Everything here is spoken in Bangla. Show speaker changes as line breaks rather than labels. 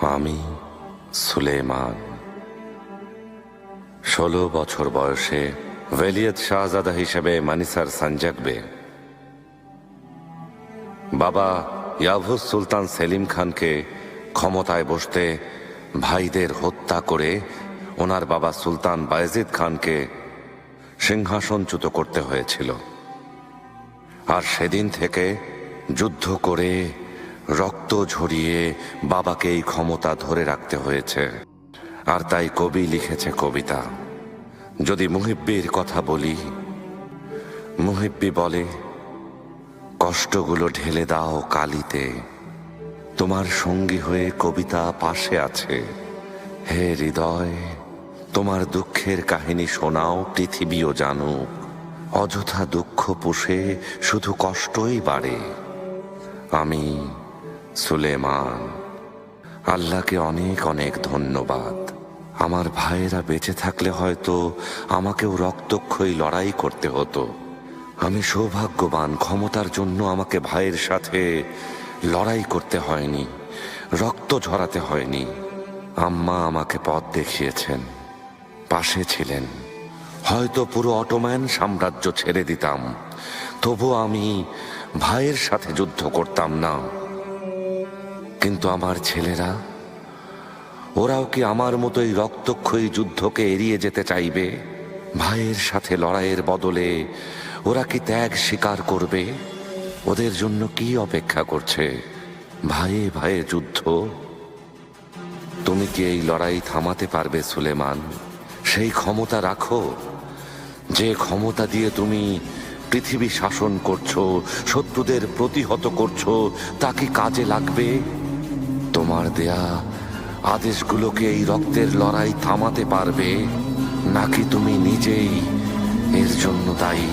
আমি সুলেমান। ষোলো বছর বয়সে ভেলিয়ত শাহজাদা হিসেবে মানিসার সানজাকবে। বাবা ইয়াভুজ সুলতান সেলিম খানকে ক্ষমতায় বসতে ভাইদের হত্যা করে ওনার বাবা সুলতান বায়েজিদ খানকে সিংহাসনচ্যুত করতে হয়েছিল। আর সেদিন থেকে যুদ্ধ করে রক্ত ঝরিয়ে বাবাকে এই ক্ষমতা ধরে রাখতে হয়েছে। আর তাই কবি লিখেছে কবিতা। যদি মুহিব্বির কথা বলি, মুহিব্বি বলে, কষ্টগুলো ঢেলে দাও কালিতে, তোমার সঙ্গী হয়ে কবিতা পাশে আছে। হে হৃদয়, তোমার দুঃখের কাহিনী শোনাও পৃথিবীও জানুক। অযথা দুঃখ পুষে শুধু কষ্টই বাড়ে। আমি সুলেমান, আল্লাহকে অনেক অনেক ধন্যবাদ। আমার ভাইয়েরা বেঁচে থাকলে হয়তো আমাকেও রক্তক্ষয়ী লড়াই করতে হতো। আমি সৌভাগ্যবান, ক্ষমতার জন্য আমাকে ভাইয়ের সাথে লড়াই করতে হয়নি, রক্ত ঝরাতে হয়নি। আম্মা আমাকে পথ দেখিয়েছেন, পাশে ছিলেন। হয়তো পুরো অটোম্যান সাম্রাজ্য ছেড়ে দিতাম তবু আমি ভাইয়ের সাথে যুদ্ধ করতাম না। কিন্তু আমার ছেলেরা, ওরাও কি আমার মতোই রক্তক্ষয়ী যুদ্ধকে এড়িয়ে যেতে চাইবে? ভাইয়ের সাথে লড়াইয়ের বদলে ওরা কি ত্যাগ স্বীকার করবে? ওদের জন্য কি অপেক্ষা করছে? ভাইয়ে ভাইয়ে যুদ্ধ? তুমি কি এই লড়াই থামাতে পারবে, সুলেমান? সেই ক্ষমতা রাখো। যে ক্ষমতা দিয়ে তুমি পৃথিবী শাসন করছ, শত্রুদের প্রতিহত করছ, তা কি কাজে লাগবে? তোমার দেয়া আদেশগুলোকে এই রক্তের লড়াই থামাতে পারবে নাকি তুমি নিজেই এর জন্য দায়ী?